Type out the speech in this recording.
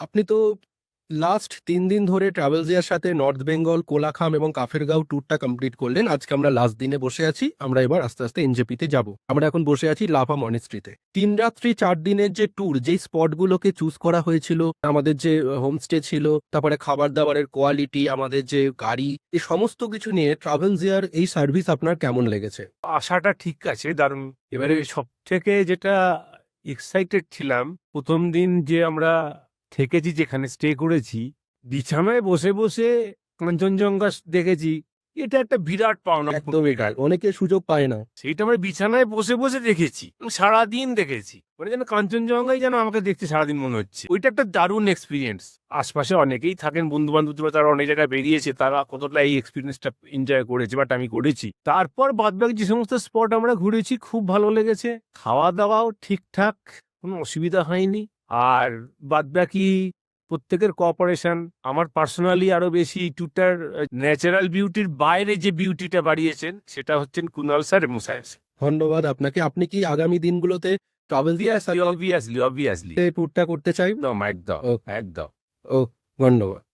আপনি তো লাস্ট তিন দিন ধরে ট্রাভেলসিয়ার সাথে নর্থ বেঙ্গল কোলাখাম এবং কাফেরগাঁও ট্যুরটা কমপ্লিট করলেন। আজকে আমরা লাস্ট দিনে বসে আছি। আমরা এবার আস্তে আস্তে এনজেপিতে যাব। আমরা এখন বসে আছি লাভা মনেস্ট্রিতে তিন রাত্রি চার দিনের যে ট্যুর যেই স্পটগুলোকে চুজ করা হয়েছিল, আমাদের যে হোমস্টে ছিল, তারপরে খাবার দাবারের কোয়ালিটি আমাদের যে গাড়ি, এই সমস্ত কিছু নিয়ে ট্রাভেলসিয়ার এই সার্ভিস আপনার কেমন লেগেছে? আশাটা ঠিক আছে, দারুণ। এবারে সব থেকে যেটা এক্সাইটেড ছিলাম, প্রথম দিন যে আমরা থেকেছি যেখানে স্টে করেছি। বিছানায় বসে বসে কাঞ্চনজঙ্ঘা দেখেছি এটা একটা বিরাট পাওনা একদমই অনেকে সুযোগ পায় না। সেইটা আমরা বিছানায় বসে বসে দেখেছি সারাদিন দেখেছি। মানে যেন কাঞ্চনজঙ্ঘাই যেন আমাকে দেখতে সারাদিন মনে হচ্ছে। ওইটা একটা দারুণ এক্সপিরিয়েন্স আশপাশে অনেকেই থাকেন বন্ধু বান্ধব তারা অনেক জায়গায় বেরিয়েছে তারা কতটা এই এক্সপিরিয়েন্সটা এনজয় করেছে বাট আমি করেছি। তারপর বাদবাকি যে সমস্ত স্পট আমরা ঘুরেছি খুব ভালো লেগেছে। খাওয়া দাওয়াও ঠিকঠাক কোনো অসুবিধা হয়নি। আর বাদবাকি প্রত্যেকের কোঅপারেশন আমার পার্সোনালি আরও বেশি টুটার ন্যাচারাল বিউটির বাইরে যে বিউটিটা বাড়িয়েছেন সেটা হচ্ছেন কুনাল স্যার এবং সাহেব ধন্যবাদ আপনাকে। আপনি কি আগামী দিনগুলোতে ট্রাভেলসিয়ার সাথে অবভিয়াসলি অবভিয়াসলি ট্যুরটা করতে চাই? একদম একদম। একদম। ও ধন্যবাদ।